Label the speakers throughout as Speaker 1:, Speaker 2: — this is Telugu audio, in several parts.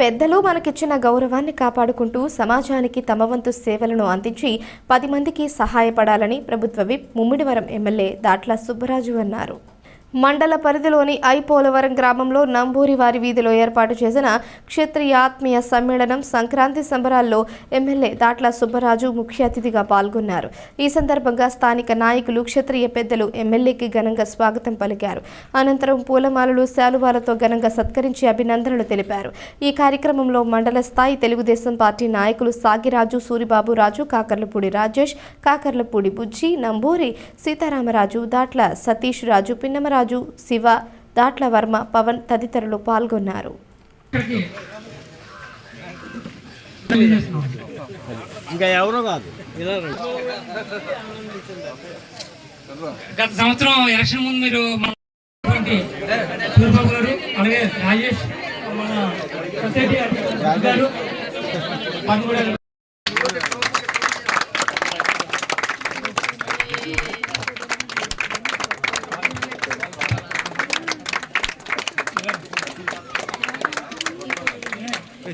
Speaker 1: పెద్దలు మనకిచ్చిన గౌరవాన్ని కాపాడుకుంటూ సమాజానికి తమ వంతు సేవలను అందించి పది మందికి సహాయపడాలని ప్రభుత్వ విప్ ముమ్మిడివరం ఎమ్మెల్యే దాట్ల సుబ్బరాజు అన్నారు. మండల పరిధిలోని ఐపోలవరం గ్రామంలో నంబూరి వారి వీధిలో ఏర్పాటు చేసిన క్షత్రియ ఆత్మీయ సమ్మేళనం సంక్రాంతి సంబరాల్లో ఎమ్మెల్యే దాట్ల సుబ్బరాజు ముఖ్య అతిథిగా పాల్గొన్నారు. ఈ సందర్భంగా స్థానిక నాయకులు క్షత్రియ పెద్దలు ఎమ్మెల్యేకి ఘనంగా స్వాగతం పలికారు. అనంతరం పూలమాలలు శాలువాలతో ఘనంగా సత్కరించి అభినందనలు తెలిపారు. ఈ కార్యక్రమంలో మండల స్థాయి తెలుగుదేశం పార్టీ నాయకులు సాగిరాజు సూరిబాబు రాజు కాకర్లపూడి రాజేష్ కాకర్లపూడి బుజ్జి నంబూరి సీతారామరాజు దాట్ల సతీష్ రాజు పిన్నమరాజు శివ దాట్ల వర్మ పవన్ తదితరులు పాల్గొన్నారు.
Speaker 2: ఇంకా ఎవరో కాదు.
Speaker 3: గత సంవత్సరం ఎలక్షన్ ముందు మీరు మన సూర్యబాబు గారు అలాగే రాజేష్ మన సొసైటీ గారు పదమూడు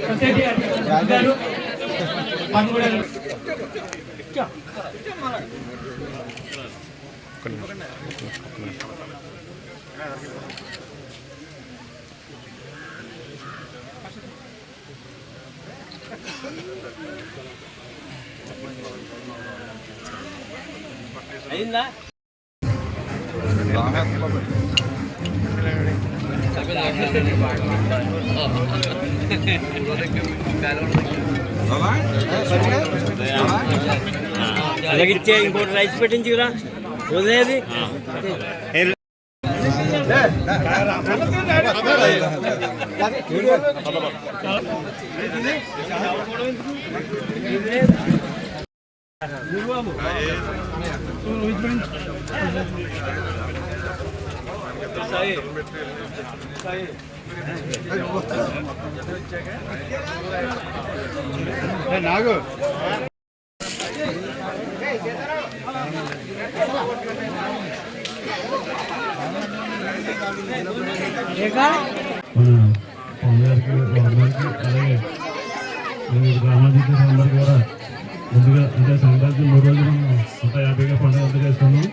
Speaker 3: సొసైటీ అధ్యక్షులు గారు పదమూడు
Speaker 2: అయిందా అలాగే ఇంకోటి రైస్ పెట్టించుకురా. వదిలేది
Speaker 4: నాగు.
Speaker 5: మన పవన్ అలాగే కూడా ముందుగా అంటే సంక్రాంతి మూడు రోజులు నూట యాభైగా పండుగ అంతా చేస్తున్నాం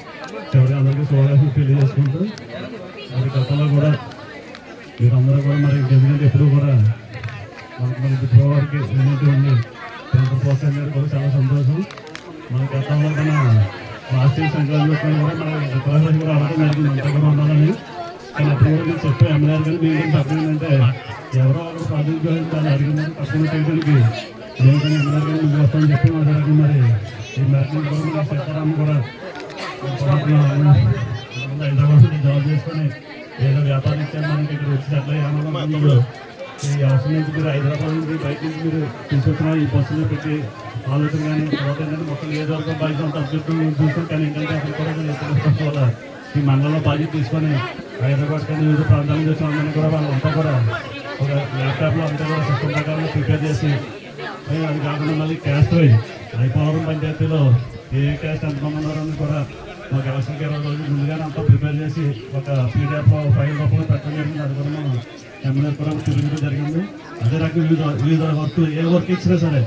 Speaker 5: సంక్రాంతి కూడా కూడా అడగడం జరిగింది అంతా ఉండాలని ఎమ్మెల్యే గారు ఎవరో ఒకరు ప్రాతినిధ్యం చేయడానికి కానీ ఎమ్మెల్యే గారు ముందు వస్తామని చెప్పి మరి? ఈ మేరకు కూడా సీతారాం కూడా హైదరాబాద్ జాబ్ చేసుకొని ఏదో వ్యాపారం మనకి ఇక్కడ వచ్చి అట్లా ఈ అవసరం నుంచి మీరు? హైదరాబాద్ నుంచి బయట నుంచి మీరు తీసుకొచ్చిన ఈ బస్సులో పెట్టి ప్రభుత్వం కానీ ప్రభుత్వం ఏంటంటే మొత్తం నియోజకవర్గం బాధ్యత అంత అభ్యర్థులు మేము చూస్తాం కానీ ఏంటంటే అక్కడ కూడా మీరు వల్ల ఈ మండలంలో బాధ్యత తీసుకొని హైదరాబాద్ కానీ వివిధ ప్రాంతాల నుంచి వచ్చిన అందరినీ కూడా వాళ్ళంతా కూడా ఒక ల్యాప్టాప్లో అంతా కూడా సిస్టమ్ ప్రకారం ప్రిపేర్ చేసి అది కాకుండా మళ్ళీ క్యాస్ట్ వై అయిపోవడం పంచాయతీలో ఏ క్యాస్ట్ ఎంతమంది ఉన్నారని కూడా మాకు ఎలక్షన్కి ఇరవై రోజులు ముందుగానే అంతా ప్రిపేర్ చేసి ఒక పీడిఎఫ్ ఫైల్ రూపంలో పెట్టడం జరిగింది. అది కూడా మనం ఎమ్మెల్యే కూడా చూపించడం జరిగింది. అదే రకంగా వివిధ వివిధ వర్క్ ఏ వర్క్ ఇచ్చినా సరే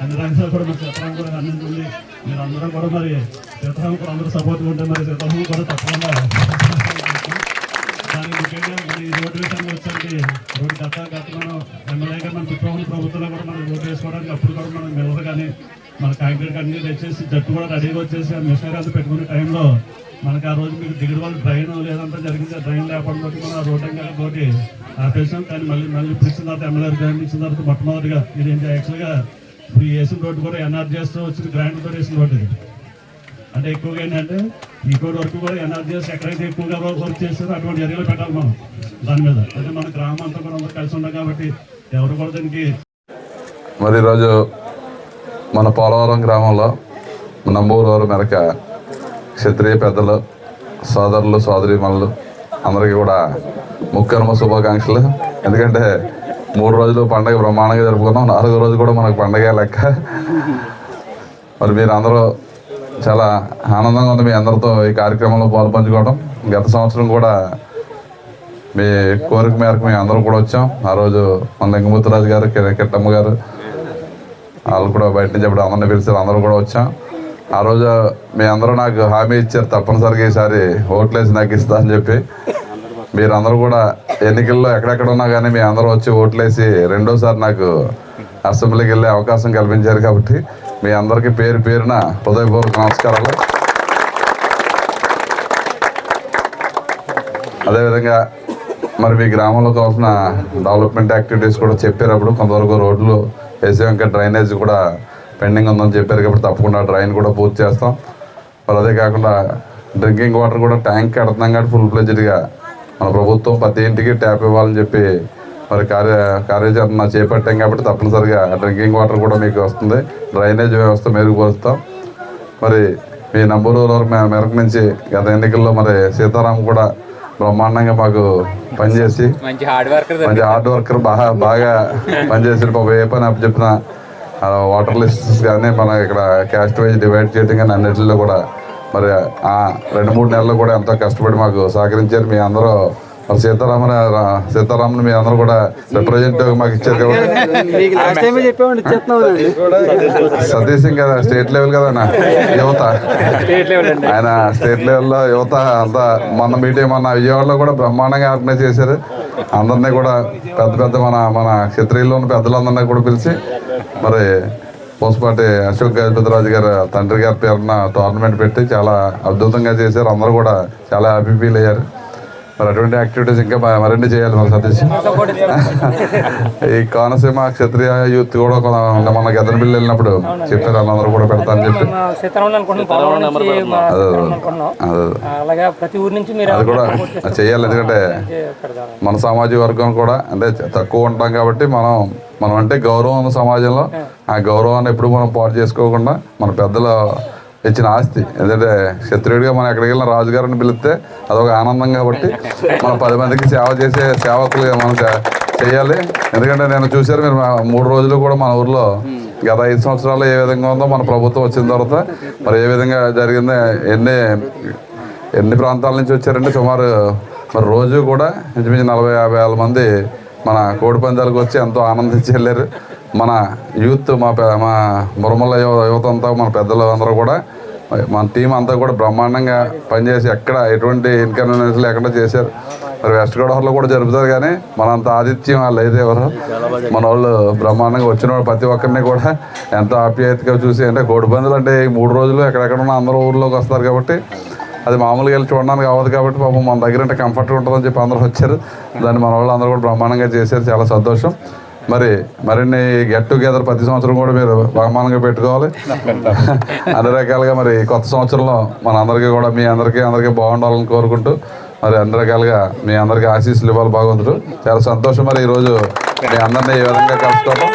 Speaker 5: అన్ని రంగాలు కూడా మరి చిత్రం కూడా అందించింది మీరు అందరూ కూడా మరి చిత్రం కూడా అందరూ సపోర్ట్ ఉంటే మరి చిత్రం కూడా తప్పకుండా దానికి ముఖ్యంగా మరి ఈ రోడ్డు విషయానికి వచ్చేసరికి రోడ్డు గత గతంలో ఎమ్మెల్యేగా మన చుట్టూ ప్రభుత్వంలో కూడా మనం రోడ్డు వేసుకోవడానికి అప్పుడు కూడా మనం మిల్లర్ కానీ మన కాంక్రీట్ అన్ని తెచ్చేసి జట్టు కూడా రెడీగా వచ్చేసి ఆ మిషనరీ అంతా పెట్టుకునే టైంలో మనకి ఆ రోజు మీకు దిగుడు వాళ్ళు డ్రైన్ లేదంతా జరిగింది డ్రైన్ లేకపోవడం మనం ఆ రోడ్డు ఇంకా తోటి ఆపేసాం కానీ మళ్ళీ మళ్ళీ ఇప్పుడు ఇచ్చిన తర్వాత ఎమ్మెల్యే గారిని ఇచ్చిన తర్వాత మొట్టమొదటిగా ఇది ఏంటి యాక్చువల్గా ఇప్పుడు ఈ వేసిన రోడ్డు కూడా ఎన్ఆర్జీఎస్ వచ్చిన గ్రాండ్ తోటి వేసిన రోడ్డు అంటే ఎక్కువగా ఏంటంటే ఈ కోడ్ వరకు కూడా ఎనర్జీస్ ఎక్కడైతే ఎక్కువగా వర్క్ చేస్తారో అటువంటి చర్యలు పెట్టాలి మనం. దాని మీద. అంటే మన గ్రామం అంతా కూడా అందరూ కలిసి ఉన్నాం కాబట్టి ఎవరు కూడా దానికి
Speaker 4: మరి ఈరోజు మన పోలవరం గ్రామంలో నంబూరు మెరక క్షత్రియ పెద్దలు సోదరులు సోదరిమణులు అందరికీ కూడా ముక్కనుమ శుభాకాంక్షలు. ఎందుకంటే మూడు రోజులు పండగ బ్రహ్మాండంగా జరుపుకున్నాం. నాలుగో రోజు కూడా మనకు పండగ లెక్క. మరి మీరు అందరూ చాలా ఆనందంగా ఉంది మీ అందరితో ఈ కార్యక్రమంలో పాలు పంచుకోవడం గత సంవత్సరం కూడా మీ కోరిక మేరకు మేము అందరం కూడా వచ్చాం. ఆ రోజు మన లింగమూర్తిరాజు గారు కిట్టమ్మ గారు వాళ్ళు కూడా బయట నుంచి అప్పుడు అందరిని పిలిచారు అందరూ కూడా వచ్చాం. ఆ రోజు మీ అందరూ నాకు హామీ ఇచ్చారు తప్పనిసరిగా ఈసారి ఓట్లేసి నాకు ఇస్తా అని చెప్పి. మీరందరూ కూడా ఎన్నికల్లో ఎక్కడెక్కడ ఉన్నా కానీ మీ అందరూ వచ్చి ఓట్లేసి రెండోసారి నాకు అసెంబ్లీకి వెళ్ళే అవకాశం కల్పించారు కాబట్టి మీ అందరికీ పేరు పేరున హృదయపూర్వక నమస్కారాలు. అదేవిధంగా మరి మీ గ్రామంలో కావాల్సిన డెవలప్మెంట్ యాక్టివిటీస్ కూడా చెప్పారు అప్పుడు కొంతవరకు రోడ్లు వేసాం ఇంకా డ్రైనేజ్ కూడా పెండింగ్ ఉందని చెప్పారు కాబట్టి తప్పకుండా డ్రైన్ కూడా పూర్తి చేస్తాం. మరి అదే కాకుండా డ్రింకింగ్ వాటర్ కూడా ట్యాంక్ కడుతున్నాం కాబట్టి ఫుల్ ఫ్లెజ్డ్గా మన ప్రభుత్వం ప్రతి ఇంటికి ట్యాప్ ఇవ్వాలని చెప్పి మరి కార్య కార్యాచరణ చేపట్టాం కాబట్టి తప్పనిసరిగా డ్రింకింగ్ వాటర్ కూడా మీకు వస్తుంది. డ్రైనేజ్ వ్యవస్థ మెరుగుపరుస్తాం. మరి మీ నంబూరు మెరకు నుంచి గత ఎన్నికల్లో మరి సీతారాం కూడా బ్రహ్మాండంగా మాకు పనిచేసి
Speaker 2: మంచి హార్డ్ వర్కర్
Speaker 4: మంచి హార్డ్ వర్కర్ బాగా బాగా పనిచేసి పాపం ఏ పని అప్పు చెప్పిన వాటర్ లిస్ట్స్ కానీ మన ఇక్కడ క్యాస్ట్ వైజ్ డివైడ్ చేయడం కానీ అన్నిటిలో కూడా మరి ఆ రెండు మూడు నెలలు కూడా ఎంతో కష్టపడి మాకు సహకరించారు మీ అందరూ. మరి సీతారామన్ సీతారామన్ మీ అందరూ కూడా రిప్రజెంటేటివ్ మాకు ఇచ్చారు కాబట్టి. సతీష్ సింగ్ కదా స్టేట్ లెవెల్ కదా ఆయన యువత. ఆయన స్టేట్ లెవెల్లో యువత అంతా మన మీటింగ్ మన విజయవాడలో కూడా బ్రహ్మాండంగా ఆర్గనైజ్ చేశారు. అందరినీ కూడా పెద్ద పెద్ద మన మన క్షత్రియుల్లో ఉన్న పెద్దలందరినీ కూడా పిలిచి మరి పూసపాటి అశోక్ గజపతిరాజు గారు తండ్రి గారి పేరున టోర్నమెంట్ పెట్టి చాలా అద్భుతంగా చేశారు. అందరూ కూడా చాలా హ్యాపీ ఫీల్ అయ్యారు. మరి అటువంటి యాక్టివిటీస్ ఇంకా మరిన్ని చేయాలి మన సతీష్. ఈ కోనసీమ క్షత్రియ యూత్ కూడా మన గదన బిల్లు వెళ్ళినప్పుడు చెప్పారు వాళ్ళందరూ కూడా పెడతారని చెప్పి. అదే
Speaker 3: సీతారాములు అనుకుంటున్నాం.
Speaker 4: అదే
Speaker 3: అలాగే ప్రతి ఊరు నుంచి మీరు
Speaker 4: అది కూడా చేయాలి ఎందుకంటే మన సామాజిక వర్గం కూడా అంటే తక్కువ ఉంటాం కాబట్టి మనం మనం అంటే గౌరవం ఉన్న సమాజంలో ఆ. గౌరవాన్ని ఎప్పుడు మనం పాటు చేసుకోకుండా మన పెద్దలు ఇచ్చిన ఆస్తి ఎందుకంటే క్షత్రియుడిగా మనం ఎక్కడికి వెళ్ళిన రాజుగారిని పిలిస్తే అదొక ఆనందం కాబట్టి మనం పది మందికి సేవ చేసే సేవకులు మనం చేయాలి. ఎందుకంటే నేను చూశారు మీరు మూడు రోజులు కూడా మన ఊర్లో గత ఐదు సంవత్సరాలు ఏ విధంగా ఉందో మన ప్రభుత్వం వచ్చిన తర్వాత మరి ఏ విధంగా జరిగిందో ఎన్ని ఎన్ని ప్రాంతాల నుంచి వచ్చారంటే సుమారు మరి రోజు కూడా ఇంచుమించు నలభై యాభై వేల మంది మన కోడి పందాలకు వచ్చి ఎంతో ఆనందించి వెళ్ళారు. మన యూత్ మా మా మురుమల యువ యువత అంతా మన పెద్దలు అందరూ కూడా మన టీం అంతా కూడా బ్రహ్మాండంగా పనిచేసి ఎక్కడ ఎటువంటి ఇన్కన్వీనియన్స్ లేకుండా చేశారు. మరి వెస్ట్ గోదావరిలో కూడా జరుపుతారు కానీ మనంత ఆతిథ్యం వాళ్ళు అయితే ఎవరు. మన వాళ్ళు బ్రహ్మాండంగా వచ్చిన వాళ్ళు ప్రతి ఒక్కరిని కూడా ఎంతో ఆప్యాయతగా చూసి అంటే కోడి అంటే ఈ మూడు రోజులు ఎక్కడెక్కడ ఉన్న అందరూ ఊర్లోకి వస్తారు కాబట్టి అది మామూలుగా వెళ్ళి చూడడానికి అవ్వదు కాబట్టి పాపం మన దగ్గర అంటే కంఫర్ట్గా ఉంటుందని చెప్పి అందరూ వచ్చారు. దాన్ని మన వాళ్ళు అందరూ కూడా బ్రహ్మాండంగా చేశారు. చాలా సంతోషం. మరి మరిన్ని గెట్ టుగెదర్ ప్రతి సంవత్సరం కూడా మీరు బహుమానంగా పెట్టుకోవాలి. అన్ని రకాలుగా మరి కొత్త సంవత్సరంలో మన అందరికీ కూడా మీ అందరికీ అందరికీ బాగుండాలని కోరుకుంటూ మరి అన్ని రకాలుగా మీ అందరికీ ఆశీస్సులు ఇవ్వాలి భగవంతుడు. చాలా సంతోషం మరి ఈరోజు మీ అందరినీ ఈ విధంగా కలుసుకోవడం